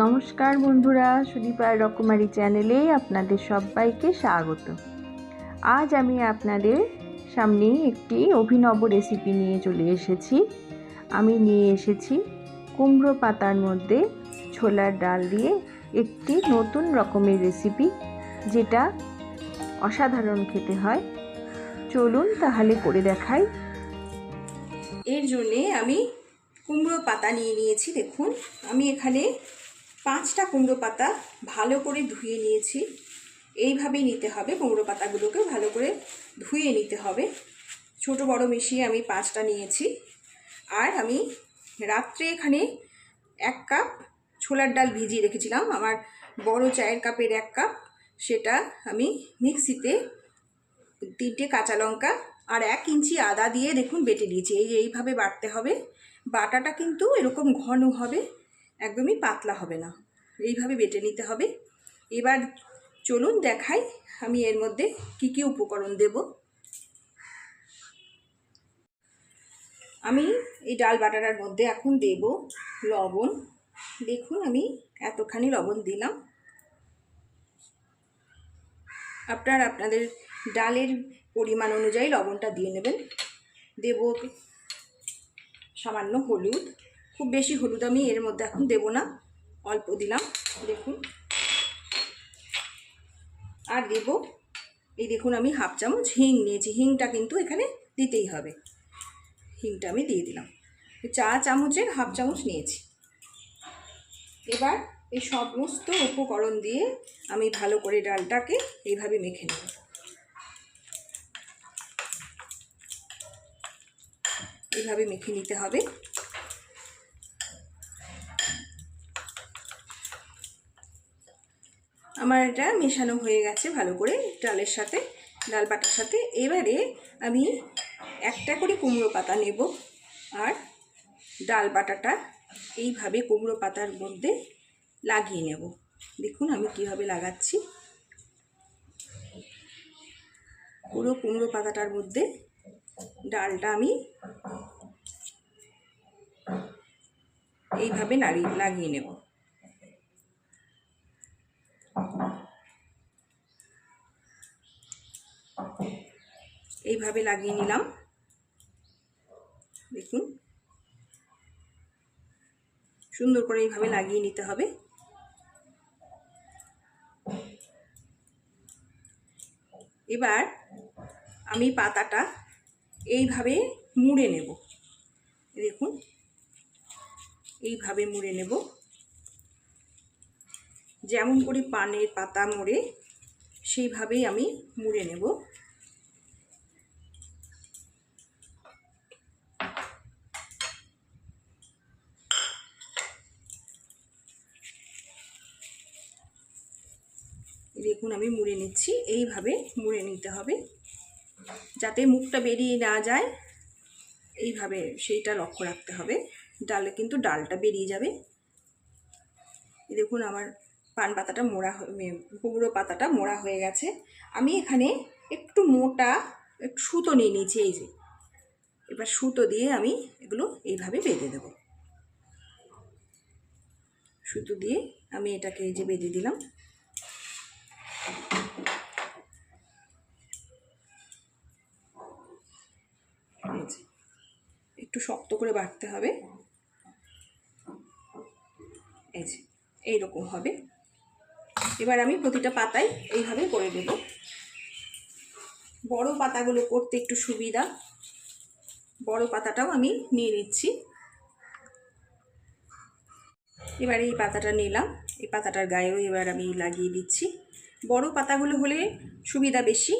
নমস্কার বন্ধুরা সুদীপার রকমারি চ্যানেলে আপনাদের সবাইকে স্বাগত। আজ আমি আপনাদের সামনে একটি অভিনব রেসিপি নিয়ে চলে এসেছি। আমি নিয়ে এসেছি কুমড়ো পাতার মধ্যে ছোলার ডাল দিয়ে একটি নতুন রকমের রেসিপি যেটা অসাধারণ খেতে হয়। চলুন তাহলে করে দেখাই। এর জন্যে আমি কুমড়ো পাতা নিয়ে নিয়েছি, দেখুন। আমি এখানে পাঁচটা কুমড়ো পাতা ভালো করে ধুয়ে নিয়েছি। এইভাবেই নিতে হবে কুমড়ো পাতাগুলোকে, ভালো করে ধুয়ে নিতে হবে। ছোট বড় মিশিয়ে আমি পাঁচটা নিয়েছি। আর আমি রাত্রে এখানে এক কাপ ছোলার ডাল ভিজিয়ে রেখেছিলাম। আমার বড় চায়ের কাপের এক কাপ, সেটা আমি মিক্সিতে তিনটে কাঁচা লঙ্কা আর এক ইঞ্চি আদা দিয়ে দেখুন বেটে নিয়েছি। এই এইভাবে বাটতে হবে। বাটাটা কিন্তু এরকম ঘন হবে। একদমই পাতলা হবে না। এইভাবে বেটে নিতে হবে। এবার চলুন দেখাই আমি এর মধ্যে কি কি উপকরণ দেব। আমি এই ডাল বাটাটার মধ্যে এখন দেব লবণ। দেখুন আমি এতখানি লবণ দিলাম। আপনার আপনাদের ডালের পরিমাণ অনুযায়ী লবণটা দিয়ে নেবেন। দেব সামান্য হলুদ। খুব বেশি হলুদ আমি এর মধ্যে এখন দেব না, অল্প দিলাম, দেখুন। আর দেব, এই দেখুন আমি হাফ চামচ হিং নিয়েছি, হিংটা কিন্তু এখানে দিতেই হবে। হিংটা আমি দিয়ে দিলাম। চা চামচের হাফ চামচ নিয়েছি। এবার এই সমস্ত উপকরণ দিয়ে আমি ভালো করে ডালটাকে এইভাবে মেখে নেব। এইভাবে মেখে নিতে হবে। আমার এটা মেশানো হয়ে গেছে ভালো করে ডালের সাথে, ডাল বাটার সাথে। এবারে আমি একটা করে কুমড়ো পাতা নেব আর ডাল বাটাটা এইভাবে কুমড়ো পাতার মধ্যে লাগিয়ে নেব। দেখুন আমি কীভাবে লাগাচ্ছি। পুরো কুমড়ো পাতাটার মধ্যে ডালটা আমি এইভাবে নাড়িয়ে লাগিয়ে নেব। এইভাবে লাগিয়ে নিলাম। দেখুন। সুন্দর করে এইভাবে লাগিয়ে নিতে হবে। এবার আমি পাতাটা এইভাবে মুড়ে নেব। দেখুন। এইভাবে মুড়ে নেব। যেমন করে পানের পাতা মুড়ে সেইভাবেই আমি মুড়ে নেব। দেখুন, আমি মুড়ে নিচ্ছি, এইভাবে মুড়ে নিতে হবে যাতে মুখটা বেরিয়ে না যায়। এইভাবে সেইটা লক্ষ্য রাখতে হবে ডালে কিন্তু ডালটা বেরিয়ে যাবে। দেখুন, আমার পান পাতাটা মোড়া কুমড়ো পাতাটা মোড়া হয়ে গেছে। আমি এখানে একটু মোটা একটু সুতো নিয়ে নিয়েছি, এই যে। এবার সুতো দিয়ে আমি এগুলো এইভাবে বেঁধে দেব। সুতো দিয়ে আমি এটাকে এই যে বেঁধে দিলাম। একটু শক্ত করে বাটতে হবে। এই যে, এইরকম হবে। এবার আমি প্রতিটা পাতায় এইভাবে করে দেব বড় পাতাগুলো করতে একটু সুবিধা। বড় পাতাটাও আমি নিয়ে নিচ্ছি। এবার এই পাতাটা নিলাম। এই পাতাটার গায়েও এবার আমি লাগিয়ে দিচ্ছি। বড় পাতাগুলো হলে সুবিধা বেশি।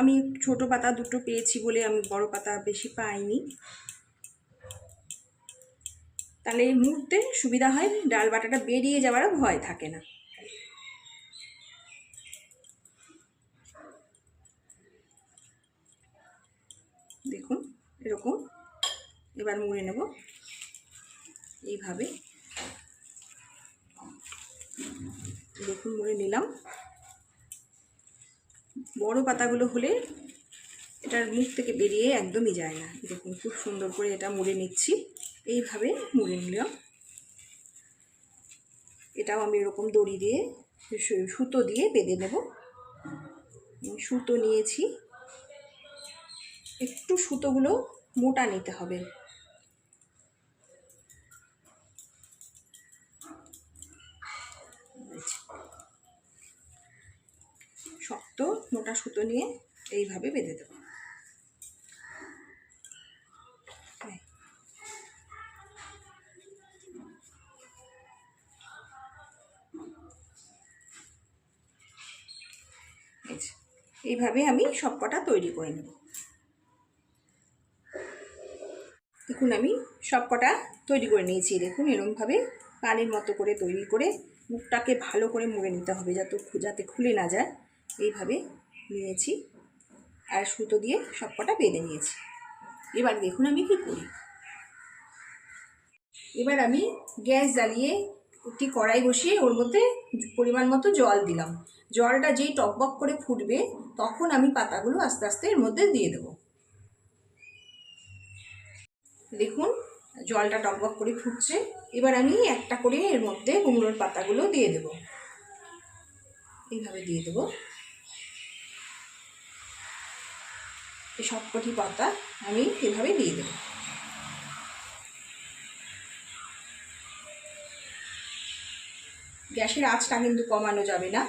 আমি ছোট পাতা দুটো পেয়েছি বলে আমি বড় পাতা বেশি পাইনি। তাহলে মুহূর্তে সুবিধা হয় ডাল বাটাটা বেরিয়ে যাওয়ারও ভয় থাকে না। দেখুন, এরকম। এবার মুড়ে নেব। এইভাবে। দেখুন, মুড়ে নিলাম। বড় পাতাগুলো হলে এটার মুখ থেকে বেরিয়ে একদমই যায় না। দেখুন, খুব সুন্দর করে এটা মুড়ে নিচ্ছি। এইভাবে মুড়ে নিলাম। এটাও আমি এরকম দড়ি দিয়ে সুতো দিয়ে বেঁধে নেব। সুতো নিয়েছি। একটু সুতোগুলো মোটা নিতে হবে শক্ত মোটা সুতো নিয়ে এইভাবে বেঁধে দেবো এই। এই এইভাবে আমি সব কটা তৈরি করে নেব দেখুন আমি সব কটা তৈরি করে নিয়েছি। দেখুন এরকমভাবে কানের মতো করে তৈরি করে মুখটাকে ভালো করে মুড়ে নিতে হবে যাতে যাতে খুলে না যায়। এইভাবে নিয়েছি আর সুতো দিয়ে সব কটা বেঁধে নিয়েছি। এবার দেখুন আমি কী করি। এবার আমি গ্যাস জ্বালিয়ে একটি কড়াই বসিয়ে ওর মধ্যে পরিমাণ মতো জল দিলাম। জলটা যেই টকবক করে ফুটবে তখন আমি পাতাগুলো আস্তে আস্তে এর মধ্যে দিয়ে দেবো। দেখুন, জলটা টকবক করে ফুটছে। এবার আমি একটা করে এর মধ্যে কুমড়োর পাতাগুলো দিয়ে দেবো। এইভাবে দিয়ে দেবো। এই সবকটি পাতা আমি এভাবে দিয়ে দেবো। গ্যাসের আঁচটা কিন্তু কমানো যাবে না।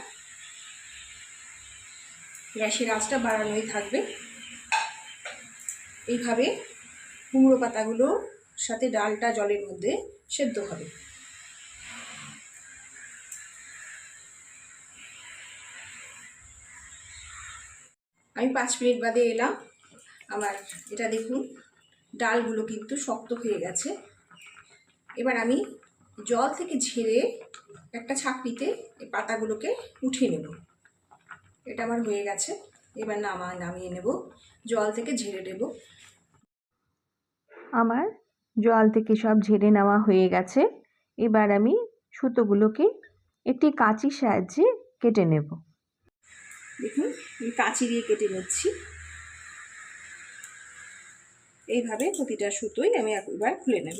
গ্যাসের আঁচটা বাড়ানোই থাকবে। এইভাবে কুমড়ো পাতাগুলো সাথে ডালটা জলের মধ্যে সেদ্ধ হবে। আমি পাঁচ মিনিট বাদে এলাম। আমার এটা দেখুন, ডালগুলো কিন্তু শক্ত হয়ে গেছে। এবার আমি জল থেকে ঝেড়ে একটা ছাঁকনিতে এই পাতাগুলোকে উঠিয়ে নেব। এটা আমার হয়ে গেছে। এবার নামা নামিয়ে নেব। জল থেকে ঝেড়ে নেব। আমার জল থেকে সব ঝেড়ে নেওয়া হয়ে গেছে। এবার আমি সুতোগুলোকে একটি কাঁচির সাহায্যে কেটে নেব। দেখুন আমি কাঁচি দিয়ে কেটে নিচ্ছি। এইভাবে প্রতিটা সুতোই আমি একবার খুলে নেব।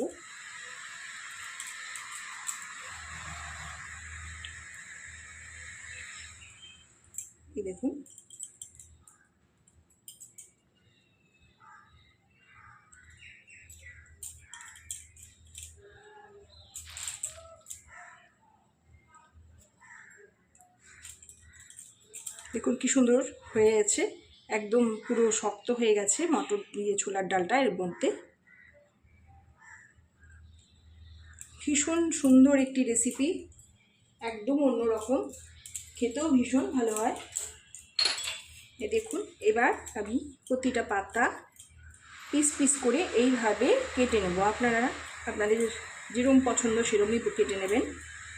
দেখুন দেখুন কি সুন্দর হয়ে গেছে একদম পুরো শক্ত হয়ে গেছে মটর দিয়ে ছোলার ডালটা এর মধ্যে। ভীষণ সুন্দর একটি রেসিপি একদম অন্যরকম। খেতেও ভীষণ ভালো হয়। দেখুন, এবার আমি প্রতিটা পাতা পিস পিস করে এইভাবে কেটে নেব। আপনারা, আপনাদের যেরকম পছন্দ সেরকমই কেটে নেবেন।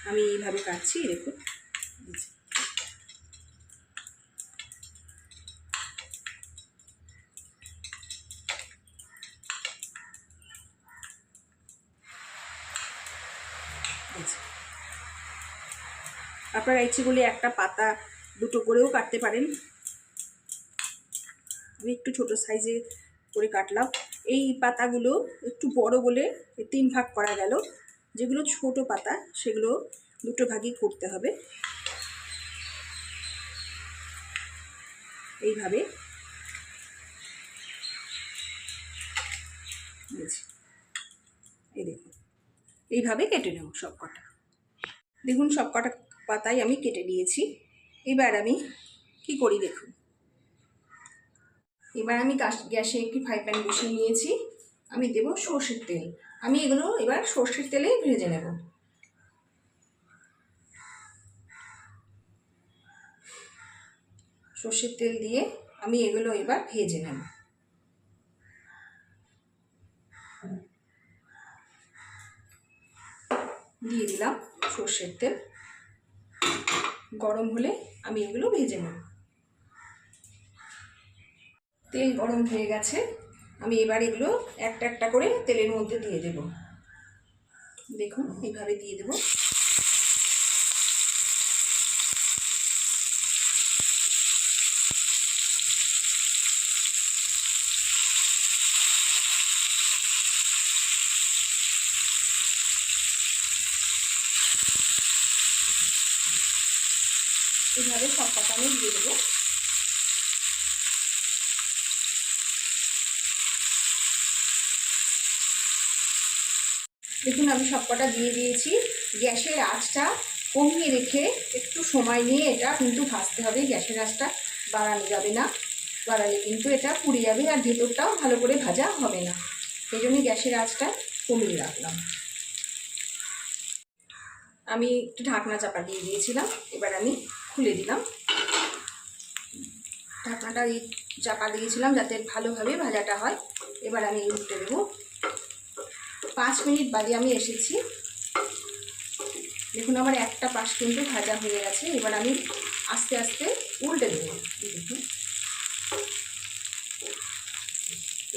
আমি এইভাবে কাটছি দেখুন। আপনারা ইচ্ছে করলে একটা পাতা দুটো করেও কাটতে পারেন। আমি একটু ছোট সাইজে করে কাটলাম। এই পাতাগুলো একটু বড় বলে তিন ভাগ করা গেল। যেগুলো ছোট পাতা, সেগুলো দুটো ভাগই করতে হবে। এইভাবে। এই দেখুন। এইভাবে কেটে নেব সব কটা দেখুন সব কটা পাতাই আমি কেটে নিয়েছি এবার আমি কি করি দেখুন। এবার আমি গ্যাসে একটি ফ্রাই প্যান বসিয়ে নিয়েছি। আমি দেব সর্ষের তেল। আমি এগুলো এবার সর্ষের তেলেই ভেজে নেব। সর্ষের তেল দিয়ে আমি এগুলো এবার ভেজে নেব। দিয়ে দিলাম সর্ষের তেল। গরম হলে আমি এগুলো ভেজে নেব। তেল গরম হয়ে গেছে। আমি এবার এগুলো একটা একটা করে তেলের মধ্যে দিয়ে দেব। দেখুন এইভাবে দিয়ে দেব। এইভাবে সব পাতা আমি দিয়ে দেবো। দেখুন, আমি সব কটা দিয়ে দিয়েছি। গ্যাসের আঁচটা কমিয়ে রেখে একটু সময় নিয়ে এটা কিন্তু ভাজতে হবে। গ্যাসের আঁচটা বাড়ানো যাবে না। বাড়ালে কিন্তু এটা পুড়ে যাবে আর ভেতরটাও ভালো করে ভাজা হবে না। সেই জন্য গ্যাসের আঁচটা কমিয়ে রাখলাম। আমি একটু ঢাকনা চাপা দিয়ে দিয়েছিলাম। এবার আমি খুলে দিলাম। ঢাকনাটা এই চাপা দিয়েছিলাম যাতে ভালোভাবে ভাজাটা হয়। এবার আমি উল্টে দেবো। পাঁচ মিনিট বাদে আমি এসেছি। দেখুন আমার একটা পাশ কিন্তু ভাজা হয়ে গেছে। এবার আমি আস্তে আস্তে উল্টে দেবো।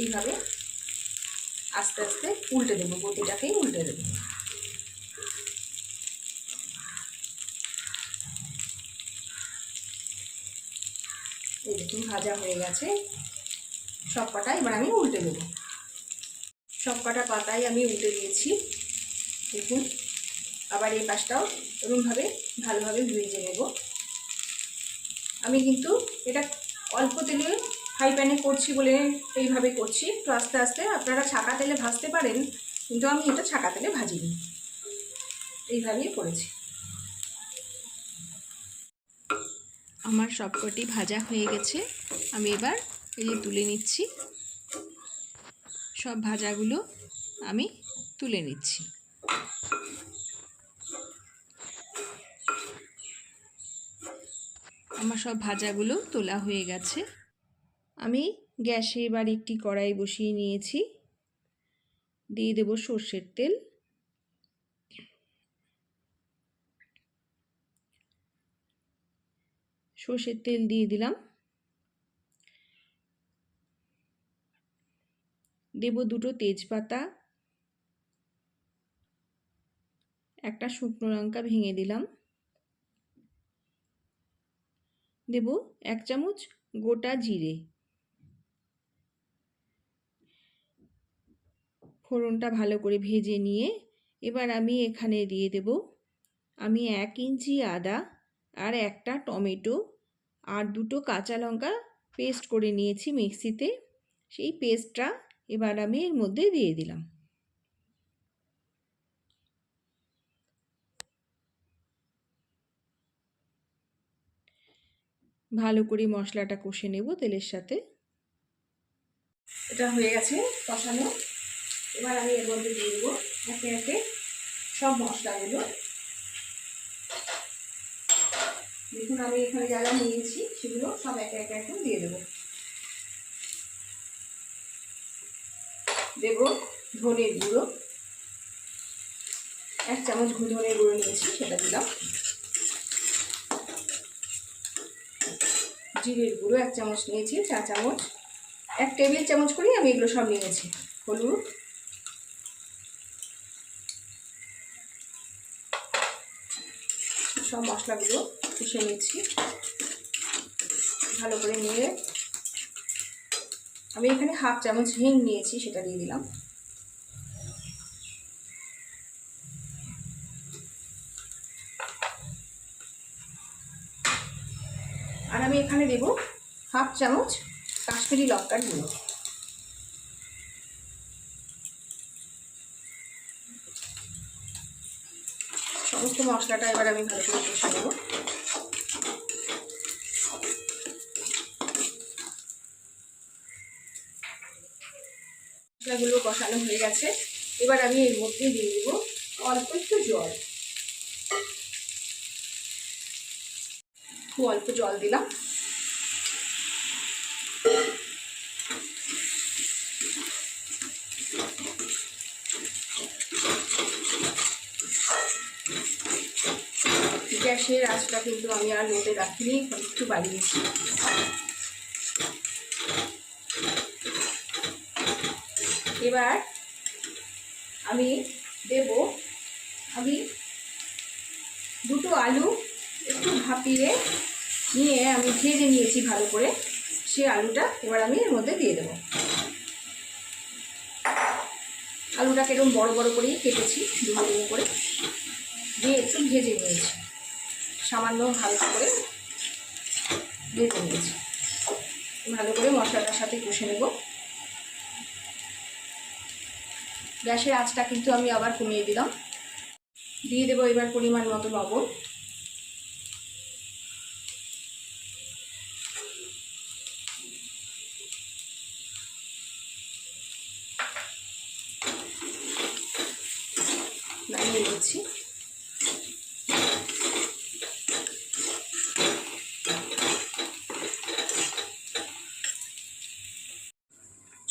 এইভাবে আস্তে আস্তে উল্টে দেবো, গতিটাকেই উল্টে দেবো। দেখুন ভাজা হয়ে গেছে। সব কটা এবার আমি উল্টে দেবো। সব কটা পাতাই আমি উল্টে দিয়েছি। দেখুন, আবার এই পাশটাও এরকমভাবে ভালোভাবে ভেজে নেব। আমি কিন্তু এটা অল্প তেলে হাই প্যানে করছি বলে এইভাবে করছি। একটু আস্তে আস্তে আপনারা ছাকা তেলে ভাজতে পারেন, কিন্তু আমি এটা ছাকা তেলে ভাজিনি। এইভাবেই করেছি। আমার সবকটি ভাজা হয়ে গেছে। আমি এবার এই যে তুলে নিচ্ছি। সব ভাজাগুলো আমি তুলে নিচ্ছি। আমার সব ভাজাগুলো তোলা হয়ে গেছে। আমি গ্যাসে এবার একটি কড়াই বসিয়ে নিয়েছি। দিয়ে দেব সর্ষের তেল। সর্ষের তেল দিয়ে দিলাম। দেব দুটো তেজপাতা। একটা শুকনো লঙ্কা ভেঙে দিলাম। দেব এক চামচ গোটা জিরে। ফোড়নটা ভালো করে ভেজে নিয়ে এবার আমি এখানে দিয়ে দেব। আমি এক ইঞ্চি আদা আর একটা টমেটো। আর দুটো কাঁচা লঙ্কা পেস্ট করে নিয়েছি মিক্সিতে। সেই পেস্টটা এবার আমি এর মধ্যে দিয়ে দিলাম। ভালো করে মশলাটা কষে নেব তেলের সাথে। এটা হয়ে গেছে কষানো। এবার আমি এর মধ্যে দিয়ে দেবো একে একে সব মশলাগুলো। দেখুন আমি এখানে যা যা নিয়েছি, সেগুলো সব একে একে এখন দিয়ে দেবো। দেব ধনের গুঁড়ো। এক চামচ ধনের গুঁড়ো নিয়েছি, সেটা দিলাম। জিরের গুঁড়ো এক চামচ নিয়েছি চা চামচ। এক টেবিল চামচ করেই আমি এগুলো সব নিয়েছি, হলুদ। সব মশলাগুলো কষে নিচ্ছি ভালো করে নিয়ে আমি এখানে হাফ চামচ হিং নিয়েছি, সেটা দিয়ে দিলাম। আর আমি এখানে দেব হাফ চামচ কাশ্মীরি লঙ্কার গুঁড়ো। সমস্ত মশলাটা এবার আমি ভালো করে কষে নেব। মশলাগুলো কষানো হয়ে গেছে। এবার আমি এর মধ্যে দিয়ে দেবো অল্প একটু জল। খুব অল্প জল দিলাম। গ্যাসের আঁচটা কিন্তু আমি আর লোটে রাখিনি, একটু বাড়িয়েছি। এবার আমি দেব, আমি দুটো আলু একটু ভাপিয়ে নিয়ে আমি ভেজে নিয়েছি ভালো করে। সেই আলুটা এবার আমি এর মধ্যে দিয়ে দেবো। আলুটাকে এরকম বড় বড় করেই কেটেছি ডুবো ডুবো করে। দিয়ে একটু ভেজে নিয়েছি। সামান্য হালকা করে বেটে নিয়েছি। ভালো করে মশলাটার সাথে কষে নেব। গ্যাসের আঁচটা কিন্তু আমি আবার কমিয়ে দিলাম। দিয়ে দেবো এবার পরিমাণ মতো লবণ।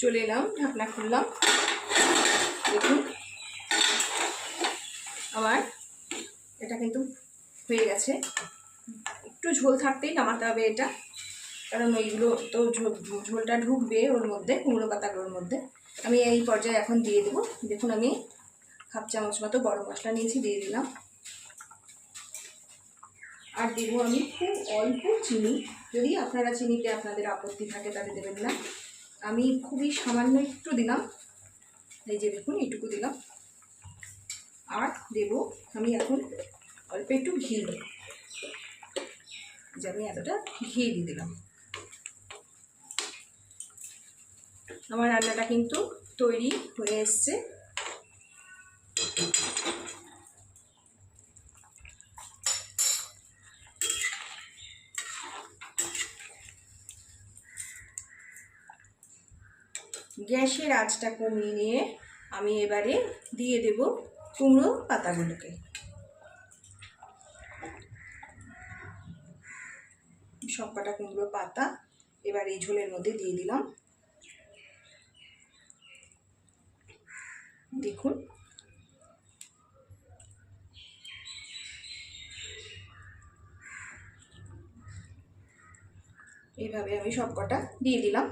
চলে এলাম, ঢাকনা খুললাম। দেখুন। আমার এটা কিন্তু হয়ে গেছে। একটু ঝোল থাকতেই নামাতে হবে এটা। কারণ ওইগুলো তো ঝোলটা ঢুকবে ওর মধ্যে, কুমড়ো পাতাগুলোর মধ্যে। আমি এই পর্যায়ে এখন দিয়ে দেবো। দেখুন আমি হাফ চামচ মতো বড় মশলা নিয়েছি, দিয়ে দিলাম। আর দেবো আমি খুব অল্প চিনি। যদি আপনারা চিনিতে আপনাদের আপত্তি থাকে তাহলে দেবেন না। আমি খুবই সামান্য একটু দিলাম। এই যে দেখুন, এইটুকু দিলাম। আর দেব আমি এখন অল্প একটু ঘি যে আমি এতটা ঘি দিয়ে দিলাম। আমার রান্নাটা কিন্তু তৈরি হয়ে এসছে। গ্যাসের আঁচটা কমিয়ে নিয়ে আমি এবারে দিয়ে দেব কুমড়ো পাতাগুলোকে। সব কটা কুমড়ো পাতা এবার এই ঝোলের মধ্যে দিয়ে দিলাম। দেখুন। এইভাবে আমি সব কটা দিয়ে দিলাম।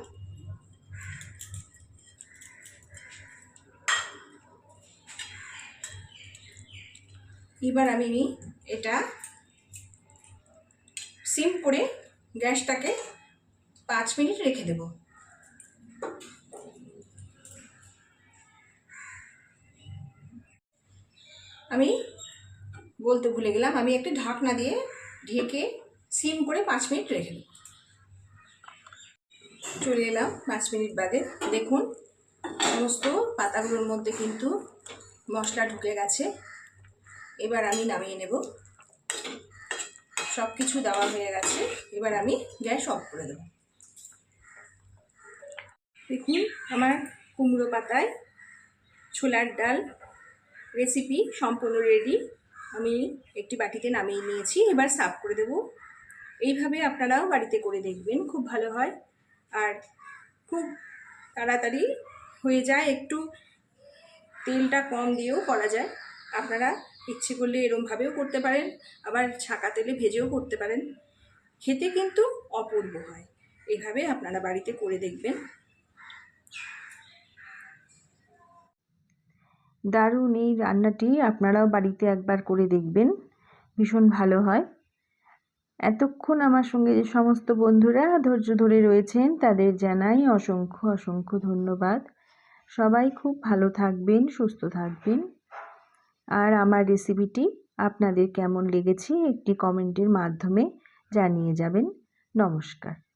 এবার আমি এটা সিম করে গ্যাসটাকে পাঁচ মিনিট রেখে দেব। আমি বলতে ভুলে গেলাম, আমি একটি ঢাকনা দিয়ে ঢেকে সিম করে পাঁচ মিনিট রেখে দেব। চলে এলাম পাঁচ মিনিট বাদে। দেখুন, সমস্ত পাতাগুলোর মধ্যে কিন্তু মশলা ঢুকে গেছে। এবার আমি নামিয়ে নেব। সব কিছু দেওয়া হয়ে গেছে। এবার আমি গ্যাস অফ করে দেব। দেখুন, আমার কুমড়ো পাতায় ছোলার ডাল রেসিপি সম্পূর্ণ রেডি আমি একটি বাটিতে নামিয়ে নিয়েছি। এবার সার্ভ করে দেব। এইভাবে আপনারাও বাড়িতে করে দেখবেন, খুব ভালো হয়। আর খুব তাড়াতাড়ি হয়ে যায়। একটু তেলটা কম দিয়েও করা যায়। আপনারা ইচ্ছে করলে এরমভাবেও করতে পারেন, আবার ছাকা তেলে ভেজেও করতে পারেন। খেতে কিন্তু অপূর্ব হয়। এভাবে আপনারা বাড়িতে করে দেখবেন। দারুণ এই রান্নাটি আপনারাও বাড়িতে একবার করে দেখবেন। ভীষণ ভালো হয়। এতক্ষণ আমার সঙ্গে যে সমস্ত বন্ধুরা ধৈর্য ধরে রয়েছেন, তাদের জানাই অসংখ্য অসংখ্য ধন্যবাদ। সবাই খুব ভালো থাকবেন, সুস্থ থাকবেন। আর আমার রেসিপিটি আপনাদের কেমন লেগেছে একটি কমেন্টের মাধ্যমে জানিয়ে যাবেন। নমস্কার।